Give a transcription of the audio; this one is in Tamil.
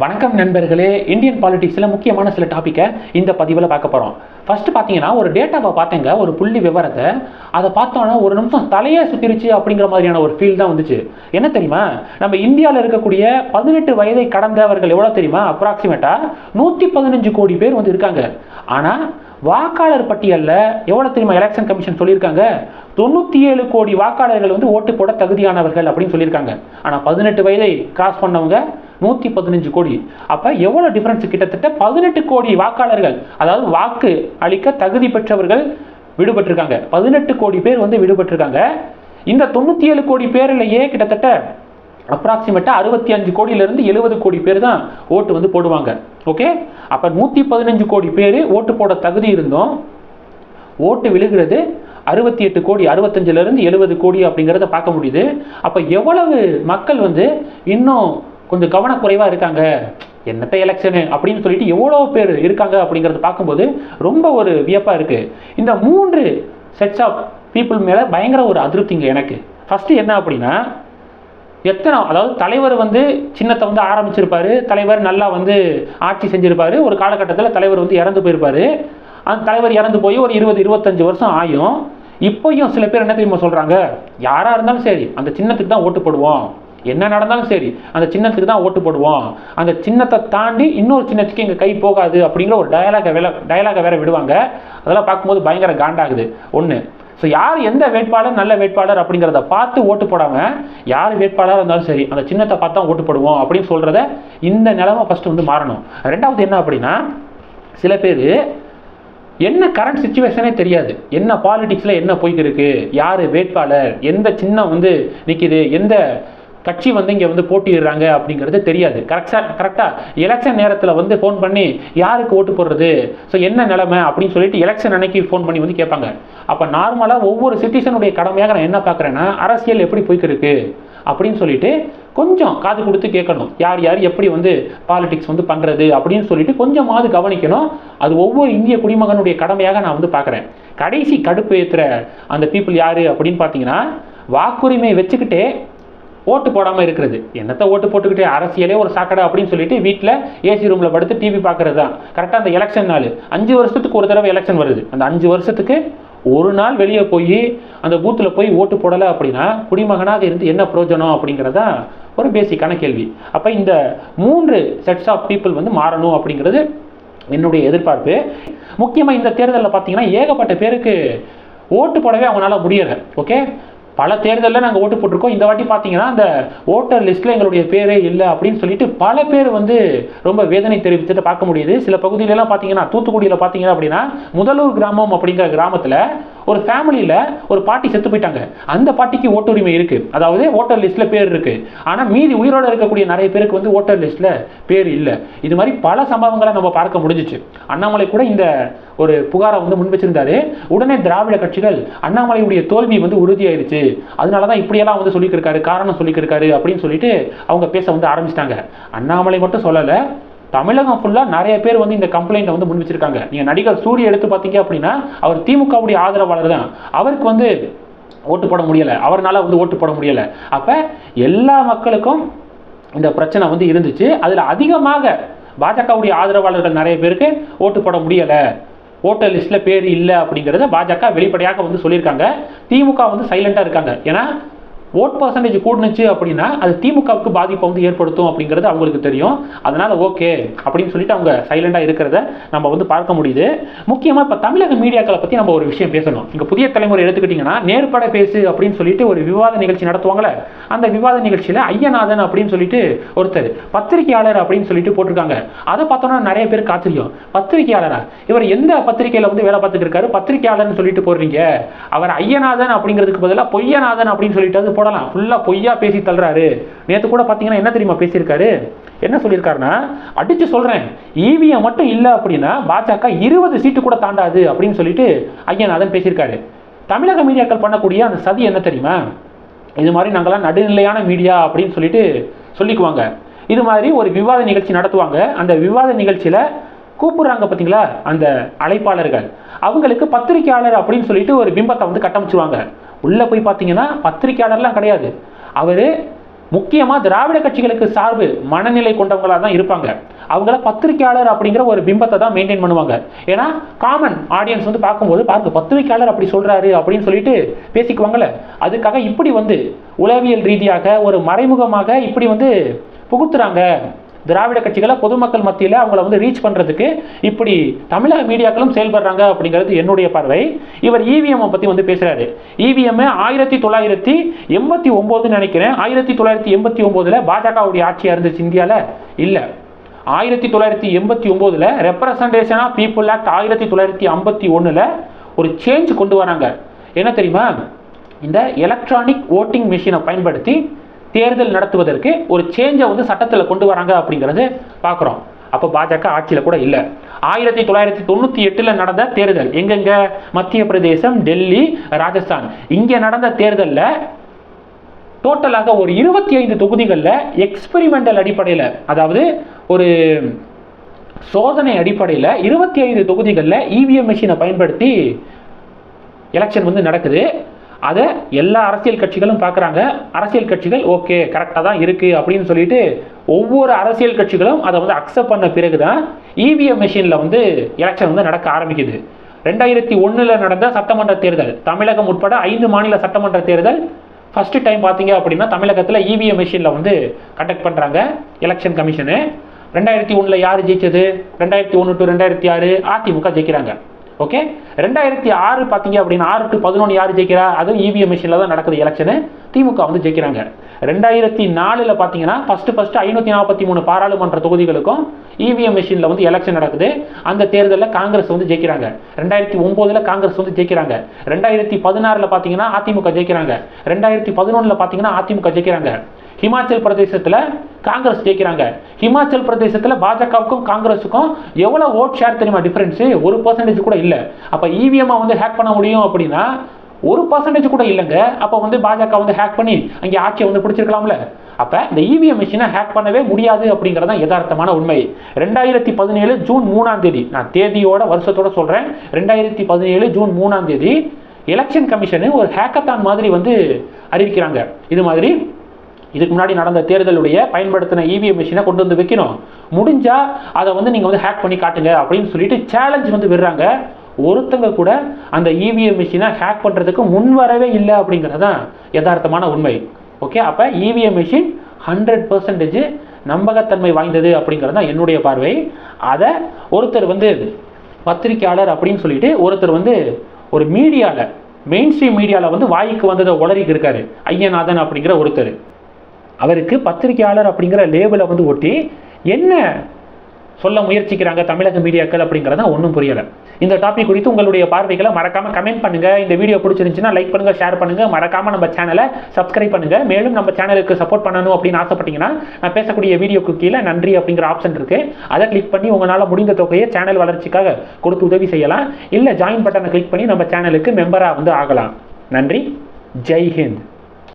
வணக்கம் நண்பர்களே. இந்தியன் பாலிடிக்ஸில் முக்கியமான சில டாப்பிக்கை இந்த பதிவில் பார்க்க போகிறோம் ஃபஸ்ட்டு பார்த்தீங்கன்னா ஒரு டேட்டாவை பார்த்தேங்க. ஒரு புள்ளி விவரத்தை. அதை பார்த்தோன்னா ஒரு நிமிஷம் தலையே சுற்றிருச்சு அப்படிங்கிற மாதிரியான ஒரு ஃபீல் தான் வந்துச்சு. என்ன தெரியுமா? நம்ம இந்தியாவில் இருக்கக்கூடிய பதினெட்டு வயதை கடந்தவர்கள் எவ்வளோ தெரியுமா? அப்ராக்சிமேட்டாக நூற்றி பதினஞ்சு கோடி பேர் வந்து இருக்காங்க. ஆனால் வாக்காளர் பட்டியலில் எவ்வளோ தெரியுமா? எலெக்ஷன் கமிஷன் சொல்லியிருக்காங்க. தொண்ணூற்றி ஏழு கோடி வாக்காளர்கள் வந்து ஓட்டு போட தகுதியானவர்கள் அப்படின்னு சொல்லியிருக்காங்க. ஆனால் பதினெட்டு வயதை கிராஸ் பண்ணவங்க நூற்றி பதினஞ்சு கோடி. அப்போ எவ்வளோ டிஃப்ரென்ஸ் கிட்டத்தட்ட பதினெட்டு கோடி வாக்காளர்கள் அதாவது வாக்கு அளிக்க தகுதி பெற்றவர்கள் விடுபட்டிருக்காங்க. பதினெட்டு கோடி பேர் வந்து விடுபட்டிருக்காங்க. இந்த தொண்ணூற்றி ஏழு கோடி பேர்லையே கிட்டத்தட்ட அப்ராக்சிமேட்டாக அறுபத்தி அஞ்சு கோடியிலேருந்து எழுபது கோடி பேர் தான் ஓட்டு வந்து போடுவாங்க. ஓகே அப்போ நூற்றி பதினஞ்சு கோடி பேர் ஓட்டு போட தகுதி இருந்தோம். ஓட்டு விழுகிறது அறுபத்தி எட்டு கோடி அறுபத்தஞ்சிலேருந்து எழுபது கோடி அப்படிங்கிறத பார்க்க முடியுது. அப்போ எவ்வளவு மக்கள் வந்து இன்னும் கொஞ்சம் கவனக்குறைவாக இருக்காங்க. என்னத்த எலெக்ஷனு அப்படின்னு சொல்லிட்டு எவ்வளோ பேர் இருக்காங்க அப்படிங்கிறத பார்க்கும்போது ரொம்ப ஒரு வியப்பாக இருக்குது இந்த மூன்று செட்ஸ் ஆஃப் பீப்புள் மேலே பயங்கர ஒரு அதிருப்திங்க எனக்கு. ஃபஸ்ட்டு என்ன அப்படின்னா எத்தனை அதாவது தலைவர் வந்து சின்னத்தை வந்து ஆரம்பிச்சிருப்பாரு தலைவர் நல்லா வந்து ஆட்சி செஞ்சிருப்பாரு ஒரு காலகட்டத்தில் தலைவர் வந்து இறந்து போயிருப்பாரு. அந்த தலைவர் இறந்து போய் ஒரு இருபது இருபத்தஞ்சு வருஷம் ஆயும் இப்போயும் சில பேர் என்ன தெரியுமா சொல்கிறாங்க யாராக இருந்தாலும் சரி அந்த சின்னத்துக்கு தான் ஓட்டு போடுவோம். என்ன நடந்தாலும் சரி அந்த சின்னத்துக்கு தான் ஓட்டு போடுவோம். அந்த சின்னத்தை தாண்டி இன்னொரு சின்னத்துக்கு எங்கள் கை போகாது அப்படிங்கிற ஒரு டயலாக வேலை டயலாக வேற விடுவாங்க. அதெல்லாம் பார்க்கும்போது பயங்கர காண்டாகுது. ஒன்று ஸோ யார் எந்த வேட்பாளர் நல்ல வேட்பாளர் அப்படிங்கிறத பார்த்து ஓட்டு போடாமல் யார் வேட்பாளராக இருந்தாலும் சரி அந்த சின்னத்தை பார்த்து தான் ஓட்டு போடுவோம் அப்படின்னு சொல்கிறத இந்த நிலமை ஃபஸ்ட்டு வந்து மாறணும். ரெண்டாவது என்ன அப்படின்னா சில பேர் என்ன கரண்ட் சுச்சுவேஷனே தெரியாது. என்ன பாலிடிக்ஸில் என்ன போய்க்கு இருக்குது யார் வேட்பாளர்? எந்த சின்னம் வந்து நிற்கிது எந்த கட்சி வந்து இங்கே வந்து போட்டியிடுறாங்க அப்படிங்கிறது தெரியாது. கரெக்டாக கரெக்டாக எலெக்ஷன் நேரத்தில் வந்து ஃபோன் பண்ணி யாருக்கு ஓட்டு போடுறது? ஸோ என்ன நிலைமை அப்படின்னு சொல்லிட்டு எலெக்ஷன் அன்னைக்கு ஃபோன் பண்ணி வந்து கேட்பாங்க. அப்போ நார்மலாக ஒவ்வொரு சிட்டிசனுடைய கடமையாக நான் என்ன பார்க்குறேன்னா அரசியல் எப்படி போய்க்கிருக்கு அப்படின்னு சொல்லிட்டு கொஞ்சம் காது கொடுத்து கேட்கணும். யார் யார் எப்படி வந்து பாலிடிக்ஸ் வந்து பண்ணுறது அப்படின்னு சொல்லிட்டு கொஞ்சமாவது கவனிக்கணும். அது ஒவ்வொரு இந்திய குடிமகனுடைய கடமையாக நான் வந்து பார்க்குறேன். கடைசி கடுப்பு ஏற்றுற அந்த பீப்புள் யார் அப்படின்னு பார்த்தீங்கன்னா வாக்குரிமை வச்சுக்கிட்டே ஓட்டு போடாமல் இருக்கிறது. என்னத்தை ஓட்டு போட்டுக்கிட்டு அரசியலே ஒரு சாக்கடை அப்படின்னு சொல்லிட்டு வீட்டில் ஏசி ரூமில் படுத்து டிவி பார்க்குறது தான் கரெக்டாக அந்த எலெக்ஷன் நாள். அஞ்சு வருஷத்துக்கு ஒரு தடவை எலெக்ஷன் வருது. அந்த அஞ்சு வருஷத்துக்கு ஒரு நாள் வெளியே போய் அந்த பூத்தில் போய் ஓட்டு போடலை அப்படின்னா குடிமகனாக இருந்து என்ன பிரயோஜனம் அப்படிங்கிறதா ஒரு பேசிக்கான கேள்வி. அப்போ இந்த மூன்று செட்ஸ் ஆஃப் பீப்புள் வந்து மாறணும் அப்படிங்கிறது என்னுடைய எதிர்பார்ப்பு. முக்கியமாக இந்த தேர்தலில் பார்த்தீங்கன்னா ஏகப்பட்ட பேருக்கு ஓட்டு போடவே அவங்களால முடியலை. ஓகே பல தேர்தலில் நாங்கள் ஓட்டு போட்டிருக்கோம். இந்த வாட்டி பார்த்தீங்கன்னா அந்த ஓட்டர் லிஸ்ட்டில் எங்களுடைய பேரே இல்லை அப்படின்னு சொல்லிட்டு பல பேர் வந்து ரொம்ப வேதனை தெரிவித்ததை பார்க்க முடியுது. சில பகுதியிலலாம் பார்த்தீங்கன்னா தூத்துக்குடியில் பார்த்தீங்கன்னா அப்படின்னா முதலூர் கிராமம் அப்படிங்கிற கிராமத்தில் ஒரு ஃபேமிலியில் ஒரு பாட்டி செத்து போயிட்டாங்க. அந்த பாட்டிக்கு ஓட்டுரிமை இருக்குது அதாவது ஓட்டர் லிஸ்ட்டில் பேர் இருக்குது ஆனால் மீதி உயிரோடு இருக்கக்கூடிய நிறைய பேருக்கு வந்து ஓட்டர் லிஸ்ட்டில் பேர் இல்லை. இது மாதிரி பல சம்பவங்களை நம்ம பார்க்க முடிஞ்சிச்சு. அண்ணாமலை கூட இந்த ஒரு புகாரை வந்து முன் வச்சிருந்தாரு. உடனே திராவிட கட்சிகள் அண்ணாமலையுடைய தோல்வி வந்து உறுதியாயிருச்சு. அதனால தான் இப்படியெல்லாம் வந்து சொல்லிக்கிருக்காரு காரணம் சொல்லிக்கிருக்காரு அப்படின்னு சொல்லிட்டு அவங்க பேச வந்து ஆரம்பிச்சிட்டாங்க. அண்ணாமலை மட்டும் சொல்லலை தமிழகம் ஃபுல்லாக நிறைய பேர் வந்து இந்த கம்ப்ளைண்ட்டை வந்து முன் வச்சிருக்காங்க நீங்கள் நடிகர் சூரிய எடுத்து பார்த்தீங்க அப்படின்னா அவர் திமுகவுடைய ஆதரவாளர் தான். அவருக்கு வந்து ஓட்டு போட முடியலை. அவரால் வந்து ஓட்டு போட முடியலை. அப்போ எல்லா மக்களுக்கும் இந்த பிரச்சனை வந்து இருந்துச்சு. அதில் அதிகமாக பாஜகவுடைய ஆதரவாளர்கள் நிறைய பேருக்கு ஓட்டு போட முடியலை. ஓட்டர் லிஸ்ட்டில் பேர் இல்லை அப்படிங்கிறத பாஜக வெளிப்படையாக வந்து சொல்லியிருக்காங்க. திமுக வந்து சைலண்ட்டாக இருக்காங்க. ஏன்னா ஓட் பர்சன்டேஜ் கூடுனுச்சு அப்படின்னா அது திமுகவுக்கு பாதிப்பை வந்து ஏற்படுத்தும் அப்படிங்கிறது அவங்களுக்கு தெரியும். அதனால் ஓகே அப்படின்னு சொல்லிட்டு அவங்க சைலண்டாக இருக்கிறத நம்ம வந்து பார்க்க முடியுது. முக்கியமாக இப்போ தமிழக மீடியாக்களை பற்றி நம்ம ஒரு விஷயம் பேசணும். இங்கே புதிய தலைமுறை எடுத்துக்கிட்டிங்கன்னா நேர்பட பேசு அப்படின்னு சொல்லிட்டு ஒரு விவாத நிகழ்ச்சி நடத்துவாங்களே அந்த விவாத நிகழ்ச்சியில் ஐயநாதன் அப்படின்னு சொல்லிட்டு ஒருத்தர் பத்திரிகையாளர் அப்படின்னு சொல்லிட்டு போட்டிருக்காங்க. அதை பார்த்தோன்னா நிறைய பேருக்கு ஆச்சரியம். பத்திரிகையாளரா? இவர் எந்த பத்திரிகையில் வந்து வேலை பார்த்துட்டு இருக்காரு? பத்திரிகையாளர்னு சொல்லிட்டு போடுறீங்க. அவர் ஐயநாதன் அப்படிங்கிறதுக்கு பதிலாக பொய்யநாதன் அப்படின்னு சொல்லிட்டு அது போடலாம். ஃபுல்லாக பொய்யா பேசி தள்ளுறாரு. நேற்று கூட பார்த்தீங்கன்னா என்ன தெரியுமா பேசியிருக்காரு? என்ன சொல்லியிருக்காருன்னா அடிச்சு சொல்கிறேன் ஈவிஎம் மட்டும் இல்லை அப்படின்னா பாஜக இருபது சீட்டு கூட தாண்டாது அப்படின்னு சொல்லிட்டு ஐயநாதன் பேசியிருக்காரு. தமிழக மீடியாக்கள் பண்ணக்கூடிய அந்த சதி என்ன தெரியுமா? இது மாதிரி நாங்களாம் நடுநிலையான மீடியா அப்படின்னு சொல்லிட்டு சொல்லிக்குவாங்க. இது மாதிரி ஒரு விவாத நிகழ்ச்சி நடத்துவாங்க. அந்த விவாத நிகழ்ச்சியில் கூப்பிடுறாங்க பார்த்தீங்களா அந்த அழைப்பாளர்கள். அவங்களுக்கு பத்திரிக்கையாளர் அப்படின்னு சொல்லிட்டு ஒரு பிம்பத்தை வந்து கட்டமைச்சுவாங்க. உள்ளே போய் பார்த்தீங்கன்னா பத்திரிக்கையாளர்லாம் கிடையாது. அவர் முக்கியமாக திராவிட கட்சிகளுக்கு சார்பு மனநிலை கொண்டவங்களாக தான் இருப்பாங்க. அவங்கள பத்திரிக்கையாளர் அப்படிங்கிற ஒரு பிம்பத்தை தான் மெயின்டைன் பண்ணுவாங்க. ஏன்னா காமன் ஆடியன்ஸ் வந்து பார்க்கும்போது பாருங்க பத்திரிக்கையாளர் அப்படி சொல்கிறாரு அப்படின்னு சொல்லிட்டு பேசிக்குவாங்கள்ல அதுக்காக இப்படி வந்து உளவியல் ரீதியாக ஒரு மறைமுகமாக இப்படி வந்து புகுத்துறாங்க. திராவிட கட்சிகளை பொதுமக்கள் மத்தியில் அவங்கள வந்து ரீச் பண்ணுறதுக்கு இப்படி தமிழக மீடியாக்களும் செயல்படுறாங்க அப்படிங்கிறது என்னுடைய பார்வை. இவர் இவிஎம் பற்றி வந்து பேசுகிறாரு இவிஎம் ஆயிரத்தி தொள்ளாயிரத்தி எண்பத்தி ஒம்போதுன்னு நினைக்கிறேன். ஆயிரத்தி தொள்ளாயிரத்தி எண்பத்தி ஒம்போதில் பாஜகவுடைய ஆட்சியாக இருந்துச்சு இந்தியாவில் இல்லை. ஆயிரத்தி தொள்ளாயிரத்தி எண்பத்தி ஒம்போதில் ரெப்ரசன்டேஷன் ஆஃப் பீப்புள் ஆக்ட் ஆயிரத்தி தொள்ளாயிரத்தி ஐம்பத்தி ஒன்றில் ஒரு சேஞ்ச் கொண்டு வராங்க. என்ன தெரியுமா? இந்த எலக்ட்ரானிக் ஓட்டிங் மிஷினை பயன்படுத்தி தேர்தல் நடத்துவதற்கு ஒரு சேஞ்சை வந்து சட்டத்தில் கொண்டு வராங்க அப்படிங்கிறது பார்க்குறோம் அப்போ பாஜக ஆட்சியில் கூட இல்லை. ஆயிரத்தி தொள்ளாயிரத்தி தொண்ணூற்றி எட்டில் நடந்த தேர்தல் எங்கெங்க? மத்திய பிரதேசம் டெல்லி ராஜஸ்தான். இங்கே நடந்த தேர்தலில் டோட்டலாக ஒரு இருபத்தி ஐந்து தொகுதிகளில் எக்ஸ்பெரிமெண்டல் அடிப்படையில் அதாவது ஒரு சோதனை அடிப்படையில் இருபத்தி ஐந்து தொகுதிகளில் இவிஎம் மிஷினை பயன்படுத்தி எலெக்ஷன் வந்து நடக்குது. அதை எல்லா அரசியல் கட்சிகளும் பார்க்குறாங்க. அரசியல் கட்சிகள் ஓகே கரெக்டாக தான் இருக்குது அப்படின்னு சொல்லிட்டு ஒவ்வொரு அரசியல் கட்சிகளும் அதை வந்து அக்செப்ட் பண்ண பிறகு தான் இவிஎம் மிஷினில் வந்து எலெக்ஷன் வந்து நடக்க ஆரம்பிக்குது. ரெண்டாயிரத்தி ஒன்றில் நடந்த சட்டமன்ற தேர்தல் தமிழகம் உட்பட ஐந்து மாநில சட்டமன்ற தேர்தல் ஃபஸ்ட்டு டைம் பார்த்தீங்க அப்படின்னா தமிழகத்தில் இவிஎம் மிஷினில் வந்து கண்டக்ட் பண்ணுறாங்க எலெக்ஷன் கமிஷனு ரெண்டாயிரத்தி ஒன்றில் யார் ஜெயிச்சது? ரெண்டாயிரத்தி ஒன்று டு ரெண்டாயிரத்தி ஆறு அதிமுக ஜெயிக்கிறாங்க. ஓகே ரெண்டாயிரத்தி ஆறு பார்த்தீங்க அப்படின்னா ஆறு டு பதினொன்று யார் ஜெயிக்கிறா? அதுவும் இவிஎம் மிஷினில் தான் நடக்குது எலெக்ஷனு திமுக வந்து ஜெயிக்கிறாங்க. ரெண்டாயிரத்தி நாலில் பார்த்தீங்கன்னா ஃபஸ்ட்டு ஃபஸ்ட்டு ஐநூற்றி நாற்பத்தி மூணு பாராளுமன்ற தொகுதிகளுக்கும் இவிஎம் மிஷினில் வந்து எலெக்ஷன் நடக்குது. அந்த தேர்தலில் காங்கிரஸ் வந்து ஜெயிக்கிறாங்க. ரெண்டாயிரத்தி ஒம்போதில் காங்கிரஸ் வந்து ஜெயிக்கிறாங்க. ரெண்டாயிரத்தி பதினாறில் பார்த்தீங்கன்னா அதிமுக ஜெயிக்கிறாங்க. ரெண்டாயிரத்தி பதினொன்றில் பார்த்தீங்கன்னா அதிமுக ஜெயிக்கிறாங்க. ஹிமாச்சல் பிரதேசத்தில் காங்கிரஸ் ஜெயிக்கிறாங்க. ஹிமாச்சல் பிரதேசத்தில் பாஜகவுக்கும் காங்கிரஸுக்கும் எவ்வளோ ஓட் ஷேர் தெரியுமா டிஃப்ரென்ஸு ஒரு பர்சன்டேஜ் கூட இல்லை. அப்போ இவிஎம்மை வந்து ஹேக் பண்ண முடியும் அப்படின்னா ஒரு பர்சன்டேஜ் கூட இல்லைங்க. அப்போ வந்து பாஜக வந்து ஹேக் பண்ணி அங்கே ஆட்சியை வந்து பிடிச்சிருக்கலாம்ல. அப்போ இந்த இவிஎம் மிஷினை ஹேக் பண்ணவே முடியாது அப்படிங்கிறது தான் யதார்த்தமான உண்மை. ரெண்டாயிரத்தி பதினேழு ஜூன் மூணாம் தேதி நான் தேதியோட வருஷத்தோட சொல்கிறேன் ரெண்டாயிரத்தி பதினேழு ஜூன் மூணாம் தேதி எலெக்ஷன் கமிஷனு ஒரு ஹேக்கத்தான் மாதிரி வந்து அறிவிக்கிறாங்க. இது மாதிரி இதுக்கு முன்னாடி நடந்த தேர்தலுடைய பயன்படுத்தின இவிஎம் மிஷினை கொண்டு வந்து வைக்கணும். முடிஞ்சா அதை வந்து நீங்கள் வந்து ஹேக் பண்ணி காட்டுங்க அப்படின்னு சொல்லிட்டு சேலஞ்ச் வந்து விடுறாங்க. ஒருத்தங்க கூட அந்த இவிஎம் மிஷினை ஹேக் பண்ணுறதுக்கு முன் வரவே இல்லை அப்படிங்கிறது தான் யதார்த்தமான உண்மை. ஓகே அப்போ இவிஎம் மிஷின் ஹண்ட்ரட் பர்சன்டேஜ் நம்பகத்தன்மை வாய்ந்தது அப்படிங்கிறது தான் என்னுடைய பார்வை. அதை ஒருத்தர் வந்து பத்திரிக்கையாளர் அப்படின்னு சொல்லிட்டு ஒருத்தர் வந்து ஒரு மீடியாவில் மெயின் ஸ்ட்ரீம் மீடியாவில் வந்து வாய்க்கு வந்ததை உளறிக்கு இருக்காரு. ஐயநாதன் அப்படிங்கிற ஒருத்தர். அவருக்கு பத்திரிகையாளர் அப்படிங்கிற லேபிளை வந்து ஒட்டி என்ன சொல்ல முயற்சிக்கிறாங்க தமிழக மீடியாக்கள் அப்படிங்கிறத ஒன்றும் புரியலை. இந்த டாபிக் குறித்து உங்களுடைய பார்வைகளை மறக்காமல் கமெண்ட் பண்ணுங்கள் இந்த வீடியோ பிடிச்சிருந்துச்சுன்னா லைக் பண்ணுங்கள் ஷேர் பண்ணுங்கள் மறக்காமல் நம்ம சேனலை சப்ஸ்கிரைப் பண்ணுங்கள் மேலும் நம்ம சேனலுக்கு சப்போர்ட் பண்ணணும் அப்படின்னு ஆசைப்பட்டீங்கன்னா நான் பேசக்கூடிய வீடியோக்கு கீழே நன்றி அப்படிங்கிற ஆப்ஷன் இருக்குது அதை கிளிக் பண்ணி உங்களால் முடிந்த தொகையை சேனல் வளர்ச்சிக்காக கொடுத்து உதவி செய்யலாம். இல்லை ஜாயின் பட்டனை கிளிக் பண்ணி நம்ம சேனலுக்கு மெம்பராக வந்து ஆகலாம். நன்றி. ஜெய் ஹிந்த்.